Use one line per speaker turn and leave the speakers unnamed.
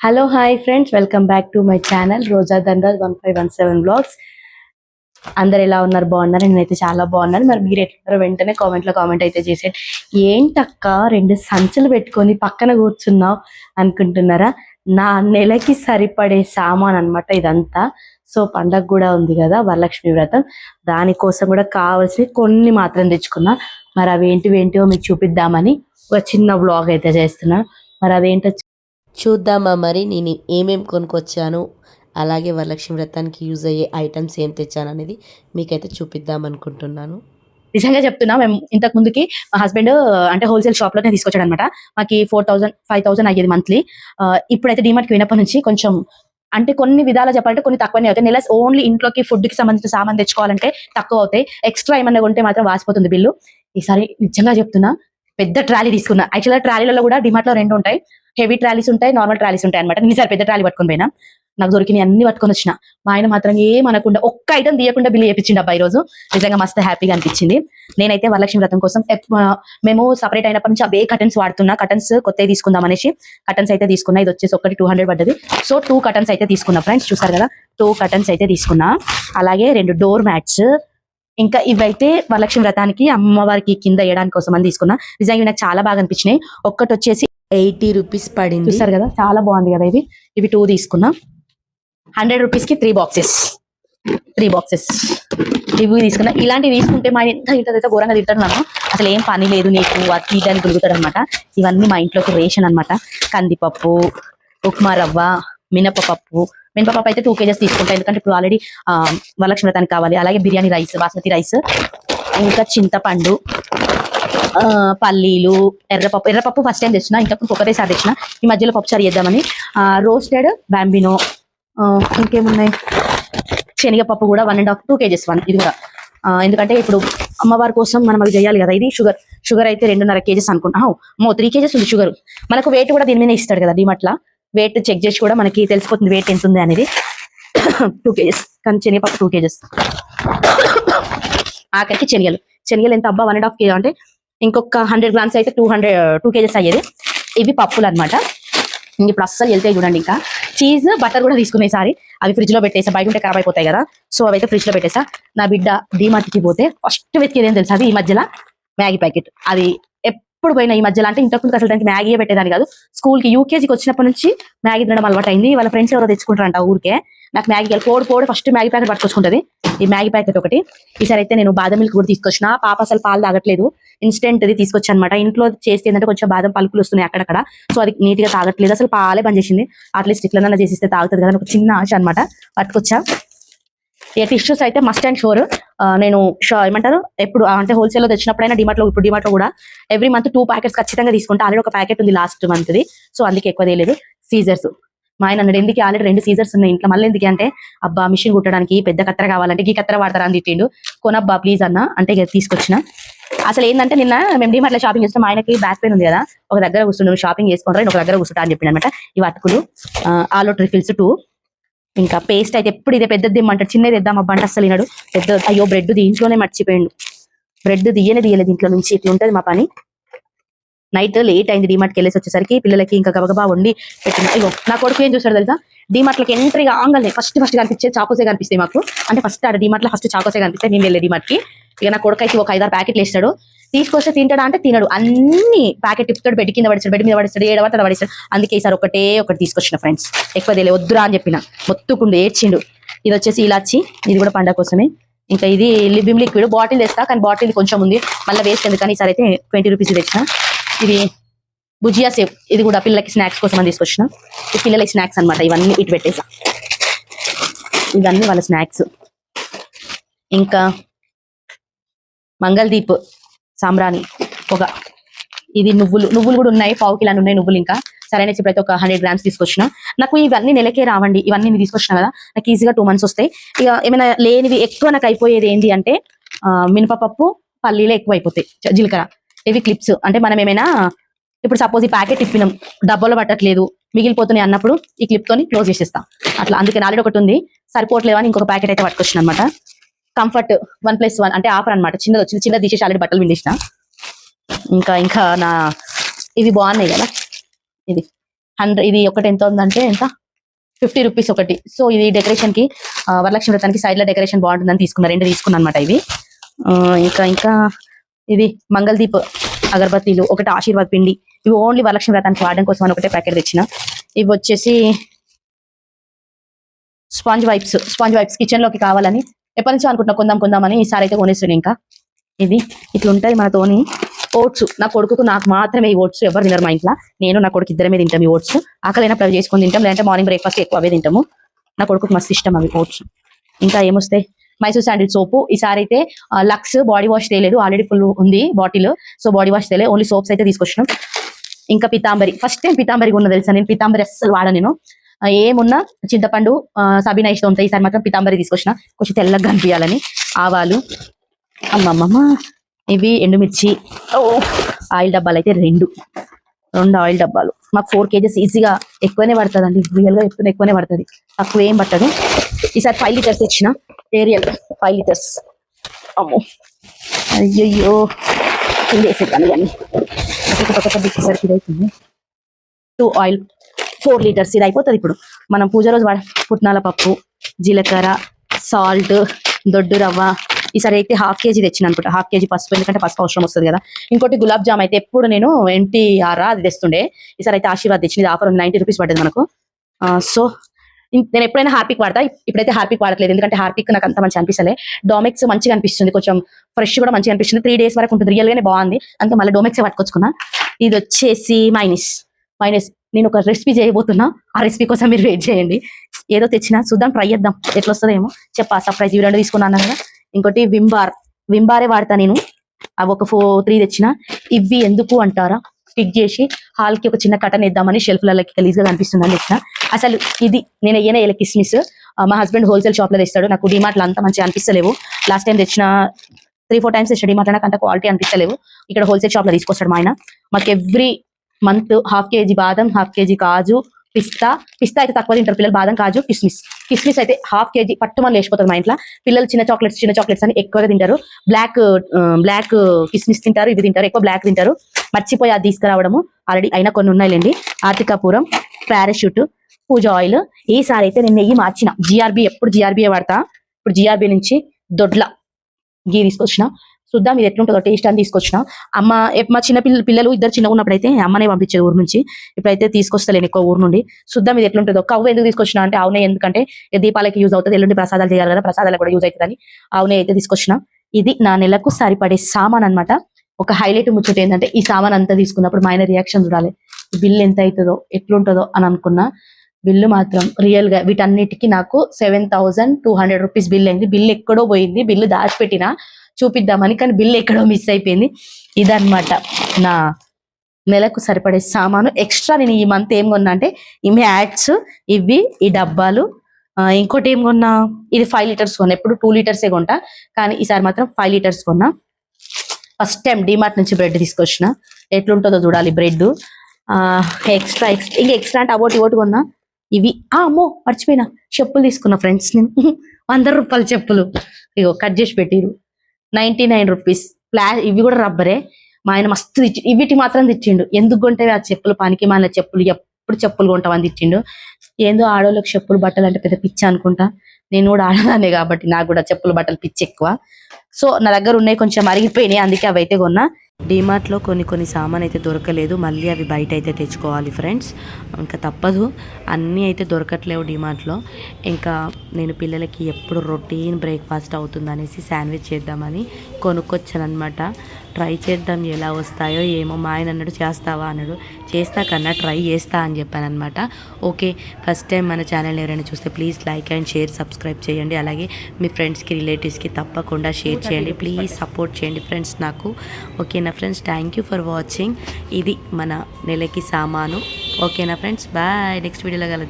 Hello hi friends welcome back to my channel Roja Dandal one five one seven blogs అందరు ఎలా ఉన్నారు? బాగున్నారు? నేనైతే చాలా బాగున్నాను. మరి మీరు ఎట్లున్నారో వెంటనే కామెంట్లో కామెంట్ అయితే చేసేయండి. ఏంటక్క రెండు సంచులు పెట్టుకొని పక్కన కూర్చున్నావు అనుకుంటున్నారా? నా నెలకి సరిపడే సామాన్ అన్నమాట ఇదంతా. సో పండగ కూడా ఉంది కదా వరలక్ష్మి వ్రతం. దానికోసం కూడా కావాల్సినవి కొన్ని మాత్రం తెచ్చుకున్నా. మరి అవి ఏంటివి ఏంటివో మీకు చూపిద్దామని ఒక చిన్న బ్లాగ్ అయితే చేస్తున్నా. మరి అదేంటో
చూద్దామా మరి? నేను ఏమేమి కొనుక్కొచ్చాను? అలాగే వరలక్ష్మి వ్రతానికి యూజ్ అయ్యే ఐటమ్స్ ఏం తెచ్చాను అనేది మీకైతే చూపిద్దాం అనుకుంటున్నాను.
నిజంగా చెప్తున్నా మేము ఇంతకు ముందుకి మా హస్బెండ్ అంటే హోల్సేల్ షాప్లోనే తీసుకొచ్చాడు అనమాట మాకు ఫోర్ థౌసండ్ ఫైవ్ థౌసండ్ అయ్యేది మంత్లీ. ఇప్పుడైతే డిమార్ట్కి వినప్పటి నుంచి కొంచెం అంటే కొన్ని విధాలు చెప్పాలంటే కొన్ని తక్కువనే అవుతాయి. నెల ఓన్లీ ఇంట్లోకి ఫుడ్కి సంబంధించిన సామాన్ తెచ్చుకోవాలంటే తక్కువ అవుతాయి. ఎక్స్ట్రా ఏమన్నా ఉంటే మాత్రం వాసిపోతుంది బిల్లు. ఈసారి నిజంగా చెప్తున్నా పెద్ద ట్రాలీ తీసుకున్నా. యాక్చువల్గా ట్రాలీలలో కూడా డిమార్ట్లో రెండు ఉంటాయి. హెవీ ట్రాలీస్ ఉంటాయి నార్మల్ ట్రాలీస్ ఉంటాయి అనమాట నిజారు పెద్ద ట్రాలీ పట్టుకొని పోయినా. నాకు దొరికినాయి అన్ని పట్టుకొని వచ్చిన. మా ఆయన మాత్రం ఏం అనకుండా ఒక్క ఐటమ్ తీయకుండా బిల్లు చేపించిండు అబ్బాయి రోజు నిజంగా మస్తు హ్యాపీగా అనిపించింది. నేనైతే వరలక్ష్మి వ్రతం కోసం మేము సపరేట్ అయినప్పటి నుంచి అవే కటన్స్ వాడుతున్నా. కటన్స్ కొత్తవి తీసుకుందాం అనేసి. కటన్స్ అయితే తీసుకున్నా. ఇది వచ్చేసి ఒకటి టూ హండ్రెడ్ పడ్డది. సో టూ కటన్స్ అయితే తీసుకున్నా ఫ్రెండ్స్ చూసారు కదా? టూ కటన్స్ అయితే తీసుకున్నా. అలాగే రెండు డోర్ మ్యాట్స్ ఇంకా ఇవైతే వరలక్ష్మి వ్రతానికి అమ్మవారికి కింద వేయడానికి కోసం అని తీసుకున్నా. నిజంగా నాకు చాలా బాగా అనిపించినాయి. ఒక్కటి వచ్చేసి
ఎయిటీ రూపీస్ పడింది.
చూసారు కదా చాలా బాగుంది కదా ఇది. ఇవి టూ తీసుకున్నా. హండ్రెడ్ రూపీస్కి త్రీ బాక్సెస్ త్రీ బాక్సెస్ ఇవి తీసుకున్నా. ఇలాంటివి తీసుకుంటే మా ఎంత ఇంత ఘోరంగా తింటాడు నన్ను. అసలు ఏం పని లేదు నీకు. అది తీయడానికి గురుగుతాడు అనమాట ఇవన్నీ మా ఇంట్లోకి రేషన్ అన్నమాట. కందిపప్పు ఉప్మా రవ్వ మినపపప్పు. మినపప్పు అయితే టూ కేజెస్ తీసుకుంటా. ఎందుకంటే ఇప్పుడు ఆల్రెడీ వరలక్ష్మి వ్రతానికి కావాలి. అలాగే బిర్యానీ రైస్ బాస్మతి రైస్ ఇంకా చింతపండు. పల్లీలు ఎర్రపప్పు. ఎర్రపప్పు ఫస్ట్ టైం తెచ్చిన ఇంకా ఒకటేసారి తెచ్చిన. ఈ మధ్యలో పప్పు చారు చేద్దామని. రోస్టెడ్ బ్యాంబినో ఇంకేమున్నాయి? శనగపప్పు కూడా one and half two kgs one ఇది కూడా. ఎందుకంటే ఇప్పుడు అమ్మవారి కోసం మనం అవి చేయాలి కదా. ఇది షుగర్ షుగర్ అయితే రెండున్నర కేజెస్ అనుకుంటా. మో త్రీ కేజెస్ ఉంది షుగర్ మనకు వెయిట్ కూడా దీని మీద ఇస్తాడు కదా డిమట్లా వెయిట్ చెక్ చేసి కూడా మనకి తెలిసిపోతుంది వెయిట్ ఎంత ఉంది అనేది. Two kgs. కానీ శనగపప్పు టూ కేజెస్. ఆఖరికి శనగలు. శనగలు ఎంత అబ్బా వన్ అండ్ హాఫ్ కేజీ అంటే ఇంకొక హండ్రెడ్ గ్రామ్స్ అయితే టూ హండ్రెడ్ టూ కేజెస్ అయ్యేది. ఇవి పప్పులు అనమాట ఇప్పుడు అస్సలు వెళ్తాయి చూడండి ఇంకా. చీజ్ బటర్ కూడా తీసుకునే సారి. అవి ఫ్రిడ్జ్లో పెట్టేసా. బయట ఉంటే ఖరాబ్ అయిపోతాయి కదా. సో అవైతే ఫ్రిడ్జ్లో పెట్టేసా. నా బిడ్డ DMart కి పోతే ఫస్ట్ వెతికేది ఏం తెలుసా అది? ఈ మధ్యలో మ్యాగీ ప్యాకెట్ అది ఎప్పుడు పోయినా ఈ మధ్యలో అంటే ఇంతకుముందు అసలు దానికి మ్యాగీ పెట్టేదాన్ని కాదు. స్కూల్కి యూకేజీకి వచ్చినప్పటి నుంచి మ్యాగీ తినడం అలవాటు అయింది వాళ్ళ ఫ్రెండ్స్ ఎవరో తెచ్చుకుంటారంట ఊరికే. నాకు మ్యాగీ కావాలి. పోడు పోడు ఫస్ట్ మ్యాగీ ప్యాకెట్ పట్టుకొచ్చుకుంటది. ఈ మ్యాగీ ప్యాకెట్ ఒకటి. ఈసారి అయితే నేను బాదం మిల్క్ కూడా తీసుకొచ్చిన. పాప అసలు పాలు తాగట్లేదు. ఇన్స్టెంట్ ఇది తీసుకొచ్చాను అనమాట ఇంట్లో చేస్తే ఏంటంటే కొంచెం బాదం పలుకులు వస్తున్నాయి అక్కడక్కడ. సో అది నీట్గా తాగట్లేదు. అసలు పాలే బంద్ చేసింది. అట్లీస్ట్ ఇట్లనన్నా చేసిస్తే తాగుతుంది కదా ఒక చిన్న ఆశ అనమాట పట్టుకొచ్చా. ఇక టిష్యూస్ అయితే మస్ట్ అండ్ షోర్ నేను ఏమంటారు? ఎప్పుడు అంటే హోల్సేల్లో తెచ్చినప్పుడైనా డిమార్ట్లో ఇప్పుడు డిమార్ట్లో కూడా ఎవ్రీ మంత్ టూ ప్యాకెట్స్ ఖచ్చితంగా తీసుకుంటా. ఆల్రెడీ ఒక ప్యాకెట్ ఉంది లాస్ట్ మంత్ ది. సో అందుకే ఎక్కువ తెలియదు సీజర్స్ మా ఆయన అన్నాడు ఎందుకు? ఆల్రెడీ రెండు సీజర్స్ ఉన్నాయి ఇంట్లో. మళ్ళీ ఎందుకు అంటే అబ్బా మిషన్ కుట్టడానికి పెద్ద కత్తెర కావాలంటే ఈ కత్తెర వాడతారా? అని తిట్టిండు. కొనబ్బా ప్లీజ్ అన్న. అంటే ఇక తీసుకొచ్చిన. అసలు ఏంటంటే నిన్న మేము డిమార్ట్లో షాపింగ్ చేస్తాం ఆయనకి బ్యాక్ పెయిన్ ఉంది కదా. ఒక దగ్గర కూర్చున్నాం షాపింగ్ చేసుకుంటారు? ఒక దగ్గర కూర్చుంటా అని చెప్పిన అనమాట ఈ అటుకులు ఆలో ట్రిఫిల్స్ టూ ఇంకా పేస్ట్ అయితే ఎప్పుడు ఇదే పెద్దది ఇమ్మంటాడు చిన్నది ఇద్దాం అబ్బా అసలు వినడు. పెద్ద అయ్యో బ్రెడ్ దీంట్లోనే మర్చిపోయాడు. బ్రెడ్ దియ్యనే దియ్యలేదు దీంట్లో నుంచి. ఇట్లా ఉంటది మా పని. నైట్ లేట్ అయింది డిమార్ట్కి వెళ్ళేసి వచ్చేసరికి పిల్లలకి ఇంకా గబగబా వండి పెట్టిన. అయ్యో నా కొడుకు ఏం చూసాడు తెలుసా? డిమార్ట్లకి ఎంట్రీ కాగానే ఫస్ట్ ఫస్ట్ కనిపించేది చాకోసే కనిపిస్తాయి మాకు. అంటే ఫస్ట్ ఆడ డిమార్ట్లో ఫస్ట్ చాకోసే కనిపిస్తాయి. నేను వెళ్ళే డిమార్ట్కి. ఇక నా కొడుకు అయితే ఒక ఐదారు ప్యాకెట్లు వేస్తాడు. తీసుకొస్తే తింటాడా అంటే తినడు. అన్ని ప్యాకెట్ తిప్పుతాడు బెడ్ కింద పడిస్తాడు బెడ్ మీద పడిస్తాడు ఏడవతాడు పడిస్తాడు. అందుకే ఈసారి ఒకటే ఒకటి తీసుకొచ్చిన ఫ్రెండ్స్ ఎక్కువ తెలియ వద్దురా అని చెప్పిన. మొత్తుకుండు ఏడ్చిండు. ఇది వచ్చేసి ఇలాచి ఇది కూడా పండగ కోసమే. ఇంకా ఇది లిబిమ్ లిక్విడ్ బాటిల్ తెస్తా కానీ బాటిల్ కొంచెం ఉంది. మళ్ళీ వేస్ట్ ఎందుకని ఈసారి అయితే ట్వంటీ రూపీస్ తెచ్చిన. ఇది భుజియా సేవ్ ఇది కూడా పిల్లలకి స్నాక్స్ కోసం అని తీసుకొచ్చిన. పిల్లలకి స్నాక్స్ అన్నమాట ఇవన్నీ ఇటు పెట్టేసా. ఇవన్నీ వాళ్ళ స్నాక్స్ ఇంకా మంగళదీప్. సాంబ్రాణి. పొగ ఇది నువ్వులు నువ్వులు కూడా ఉన్నాయి పావు కిలో ఉన్నాయి నువ్వులు ఇంకా. సరైన ఇప్పుడైతే ఒక హండ్రెడ్ గ్రామ్స్ తీసుకొచ్చిన. నాకు ఇవన్నీ నెలకే రావండి ఇవన్నీ నేను తీసుకొచ్చిన కదా. నాకు ఈజీగా టూ మంత్స్ వస్తాయి. ఇక ఏమైనా లేనివి ఎక్కువ నాకు అయిపోయేది ఏంటి అంటే ఆ, మినపపప్పు పల్లీలే ఎక్కువ అయిపోతాయి జీలకర్ర. ఇవి క్లిప్స్ అంటే మనం ఏమైనా ఇప్పుడు సపోజ్ ఈ ప్యాకెట్ ఇప్పినాం డబ్బాలో పట్టట్లేదు మిగిలిపోతున్నాయి అన్నప్పుడు ఈ క్లిప్ తోని క్లోజ్ చేసేస్తాం. అట్లా అందుకే ఆల్రెడీ ఒకటి ఉంది సరిపోవట్లేవని ఇంకొక ప్యాకెట్ అయితే పట్టుకొచ్చిన అనమాట కంఫర్ట్ వన్ ప్లస్ వన్ అంటే ఆఫర్ అన్నమాట. చిన్నది వచ్చింది చిన్నది తీసేసి ఆల్రెడీ బట్టలు విండేసిన ఇంకా ఇంకా నా ఇవి బాగున్నాయి కదా. ఇది హండ్రెడ్ ఇది ఒకటి ఎంత ఉందంటే ఎంత? ఫిఫ్టీ రూపీస్ ఒకటి. సో ఇది డెకరేషన్కి వరలక్ష్మి వ్రతానికి సైడ్లో డెకరేషన్ బాగుంటుందని తీసుకున్నా. రెండు తీసుకున్నాను అనమాట ఇవి. ఆ, ఇంకా ఇంకా ఇది మంగళదీప్ అగరబత్తీలు ఒకటి ఆశీర్వాద్ పిండి. ఇవి ఓన్లీ వరలక్ష్మి వ్రతానికి వాడడం కోసం అని ఒకటే ప్యాకెట్ తెచ్చిన. ఇవి వచ్చేసి స్పాంజ్ వైప్స్ స్పాంజ్ వైప్స్ కిచెన్లోకి కావాలని ఎప్పటి నుంచో అనుకుంటున్నా కొందాం కొందామని ఈసారి అయితే కొనేస్తాను ఇంకా. ఇది ఇట్లుంటాయి మనతోని ఓట్స్ నా కొడుకు నాకు మాత్రమే ఈ ఓట్స్ ఎవరు తినరు మా ఇంట్లో. నేను నా కొడుకు ఇద్దరమే తింటాం ఈ ఓట్స్. ఆకలైనప్పుడు అవి చేసుకొని తింటాం లేదంటే మార్నింగ్ బ్రేక్ఫాస్ట్ ఎక్కువ అవే తింటాము. నా కొడుకు మస్తు ఇష్టం అవి ఓట్స్. ఇంకా ఏమొస్తాయి మైసూర్ శాండిల్ సోపు. ఈసారి అయితే లక్స్ బాడీ వాష్ తేలేదు. ఆల్రెడీ ఫుల్ ఉంది బాటిల్. సో బాడీ వాష్ తేలే. ఓన్లీ సోప్స్ అయితే తీసుకొచ్చినాం. ఇంకా పితాంబరి. ఫస్ట్ టైం పితాంబరి ఉన్న తెలుసా నేను? పితాంబరి అస్సలు వాడ నేను. ఏమున్నా చింతపండు సబీనా ఇష్టంతో ఉంటాయి ఈసారి మాత్రం పితాంబరి తీసుకొచ్చిన. కొంచెం తెల్లగా కనిపించాలని ఆవాలు అమ్మమ్మమ్మ ఇవి ఎండుమిర్చి ఓ ఆయిల్ డబ్బాలు అయితే రెండు. రెండు ఆయిల్ డబ్బాలు. మాకు ఫోర్ కేజెస్ ఈజీగా ఎక్కువనే పడుతుంది రియల్ రియల్గా చెప్తున్నా ఎక్కువనే పడుతుంది. తక్కువ ఏం పట్టదు. ఈసారి ఫైవ్ లీటర్స్ ఇచ్చిన ఏరియల్ ఫైవ్ లీటర్స్. అమ్మో. అయ్యయ్యో. వేసేద్దాం ఇవన్నీ ఒక్కొక్క బిచ్చేసరికి ఇది అవుతుంది టూ ఆయిల్ ఫోర్ లీటర్స్ ఇది అయిపోతుంది ఇప్పుడు. మనం పూజ రోజు వాడ పుట్నాల పప్పు జీలకర్ర సాల్ట్ దొడ్డు రవ్వ ఈసారి అయితే హాఫ్ కేజీ తెచ్చిన అనుకుంటా. హాఫ్ కేజీ పసుపు ఎందుకంటే పసుపు అవసరం వస్తుంది కదా. ఇంకోటి గులాబ్ జామ్ అయితే ఎప్పుడు నేను ఎన్టీఆర్ అది తెస్తుండే. ఈసారి అయితే ఆశీర్వాద్ తెచ్చింది. ఆఫర్ నైన్టీ రూపీస్ పడ్డది మనకు. సో నేను ఎప్పుడైనా హార్పిక్ వాడతా. ఇప్పుడైతే హార్పిక్ వాడట్లేదు. ఎందుకంటే హార్పిక్ నాకు అంత మంచి అనిపిస్తలే. డోమెక్స్ మంచిగా అనిపిస్తుంది. కొంచెం ఫ్రెష్ కూడా మంచిగా అనిపిస్తుంది. త్రీ డేస్ వరకు ఉంటుంది. రియల్గానే బాగుంది. అంతే మళ్ళీ డోమెక్స్ పట్టుకొచ్చుకున్నా. ఇది వచ్చేసి మైనస్. మైనస్ నేను ఒక రెసిపీ చేయబోతున్నా. ఆ రెసిపీ కోసం మీరు వెయిట్ చేయండి. ఏదో తెచ్చినా చూద్దాం ట్రై చేద్దాం. ఎట్లా వస్తుందేమో చెప్పా సర్ప్రైజ్ ఇవి రెండు తీసుకున్నాను కదా. ఇంకోటి వింబార్ వింబారే వాడతా నేను. అవి ఒక ఫోర్ త్రీ తెచ్చిన. ఇవి ఎందుకు అంటారా? స్టిక్ చేసి హాల్కి ఒక చిన్న కటన్ వేద్దామని షెల్ఫ్ లకి గలీజ్గా కనిపిస్తుంది అని తెచ్చిన అసలు ఇది నేను ఏనే ఇలా కిస్మిస్. ఆ, మా హస్బెండ్ హోల్సేల్ షాప్లో తెస్తాడు. నాకు డిమార్ట్లో అంత మంచిగా అనిపిస్తలేవు. లాస్ట్ టైం తెచ్చిన త్రీ ఫోర్ టైమ్స్ తెచ్చిన డిమార్ట్లో నాకు అంత క్వాలిటీ అనిపిస్తలేవు. ఇక్కడ హోల్సేల్ షాప్లో తీసుకొస్తాడు మా ఆయన. మాకు ఎవ్రీ మంత్ హాఫ్ కేజీ బాదం హాఫ్ కేజీ కాజు పిస్తా. పిస్తా అయితే తక్కువ తింటారు పిల్లలు. బాదం కాజు కిస్మిస్. కిస్మిస్ అయితే హాఫ్ కేజీ పట్టుమని లేచిపోతారు మా ఇంట్లో. పిల్లలు చిన్న చాక్లెట్స్ చిన్న చాక్లెట్స్ అని ఎక్కువగా తింటారు. బ్లాక్ బ్లాక్ కిస్మిస్ తింటారు ఇవి తింటారు. ఎక్కువ బ్లాక్ తింటారు. మర్చిపోయి అది తీసుకురావడము ఆల్రెడీ అయినా కొన్ని ఉన్నాయిలేండి. ఆర్తికాపురం పారాషూట్ పూజ ఆయిల్. ఈసారి అయితే నేను నెయ్యి మార్చిన. జిఆర్బి ఎప్పుడు జిఆర్బి వాడతా? ఇప్పుడు జిఆర్బి నుంచి దొడ్ల గీ తీసుకొచ్చిన. చూద్దాం ఇది ఎట్లుంటుందో టేస్ట్ అని తీసుకొచ్చిన. అమ్మ మా చిన్న పిల్ల పిల్లలు ఇద్దరు చిన్నగా ఉన్నప్పుడు అయితే అమ్మనే పంపించేది ఊరు నుంచి. ఇప్పుడైతే తీసుకొస్తలేను ఎక్కువ ఊరు నుండి. చూద్దాం ఇది ఎట్లుంటుందో. కవ్వు ఎందుకు తీసుకొచ్చిన అంటే అవునే ఎందుకంటే దీపాలకి యూజ్ అవుతుంది ఎల్లుండి ప్రసాదాలు చేయాలి కదా ప్రసాదాలకు కూడా యూజ్ అవుతుందని అవునే అయితే తీసుకొచ్చిన. ఇది నా నెలకు సరిపడే సామాన్ అన్నమాట. ఒక హైలైట్ ముచ్చట ఏంటంటే ఈ సామాన్ అంతా తీసుకున్నప్పుడు మా ఆయన రియాక్షన్ చూడాలి. బిల్ ఎంత అవుతుందో ఎట్లుంటుందో అని అనుకున్నా. బిల్లు మాత్రం రియల్గా వీటన్నిటికి నాకు seven thousand two hundred rupees bill అయింది. బిల్ ఎక్కడో పోయింది. బిల్లు దాచిపెట్టిన చూపిద్దామని కానీ బిల్ ఎక్కడో మిస్ అయిపోయింది. ఇదనమాట నా నెలకు సరిపడే సామాను. ఎక్స్ట్రా నేను ఈ మంత్ ఏం కొన్నా అంటే ఈ మ్యాట్స్ ఇవి ఈ డబ్బాలు ఇంకోటి ఏం కొన్నా ఇది ఫైవ్ లీటర్స్ కొన్నా. ఎప్పుడు టూ లీటర్సే కొంటా కానీ ఈసారి మాత్రం ఫైవ్ లీటర్స్ కొన్నా. ఫస్ట్ టైం డిమార్ట్ నుంచి బ్రెడ్ తీసుకొచ్చిన. ఎట్లుంటుందో చూడాలి బ్రెడ్ ఎక్స్ట్రా ఎక్స్ట్రా ఇంకా ఎక్స్ట్రా అంటే అవోటి ఇవోటి కొన్నా. ఇవి ఆ అమ్మో మర్చిపోయినా. చెప్పులు తీసుకున్నా ఫ్రెండ్స్ నేను. వంద రూపాయల చెప్పులు. ఇగో కట్ చేసి పెట్టిరు నైన్టీ నైన్ రూపీస్. ప్లా ఇవి కూడా రబ్బరే. మా ఆయన మస్తు తెచ్చి ఇవిటి మాత్రం తెచ్చిండు ఎందుకు కొంటే ఆ చెప్పులు? పనికి మన చెప్పులు. ఎప్పుడు చెప్పులు కొంటామని తెచ్చిండు ఏందో ఆడోళ్ళకి చెప్పులు బట్టలు అంటే పెద్ద పిచ్చి అనుకుంటా. నేను కూడా ఆడదానే కాబట్టి నాకు కూడా చెప్పులు బట్టలు పిచ్చి ఎక్కువ సో నా దగ్గర ఉన్నాయి కొంచెం అరిగిపోయినాయి. అందుకే అవి అయితే కొన్నా.
డీమార్ట్లో కొన్ని కొన్ని సామాన్ అయితే దొరకలేదు. మళ్ళీ అవి బయట అయితే తెచ్చుకోవాలి ఫ్రెండ్స్. ఇంకా తప్పదు. అన్నీ అయితే దొరకట్లేవు డీమార్ట్లో. ఇంకా నేను పిల్లలకి ఎప్పుడు రొటీన్ బ్రేక్ఫాస్ట్ అవుతుంది అనేసి శాండ్విచ్ చేద్దామని కొనుక్కొచ్చాను అనమాట ట్రై చేద్దాం ఎలా వస్తాయో ఏమో మా ఆయన అన్నాడు చేస్తావా? అన్నాడు. చేస్తా కన్నా ట్రై చేస్తా అని చెప్పాను అనమాట ఓకే ఫస్ట్ టైం మన ఛానల్ ఎవరైనా చూస్తే please like and share subscribe చేయండి. అలాగే మీ ఫ్రెండ్స్కి రిలేటివ్స్కి తప్పకుండా షేర్ చేయండి. ప్లీజ్ సపోర్ట్ చేయండి ఫ్రెండ్స్ నాకు. ఓకేనా friends? Thank you for watching ఇది మన నెలకి సామాను. ఓకేనా ఫ్రెండ్స్? బాయ్ నెక్స్ట్ వీడియోలో కలుద్దాం.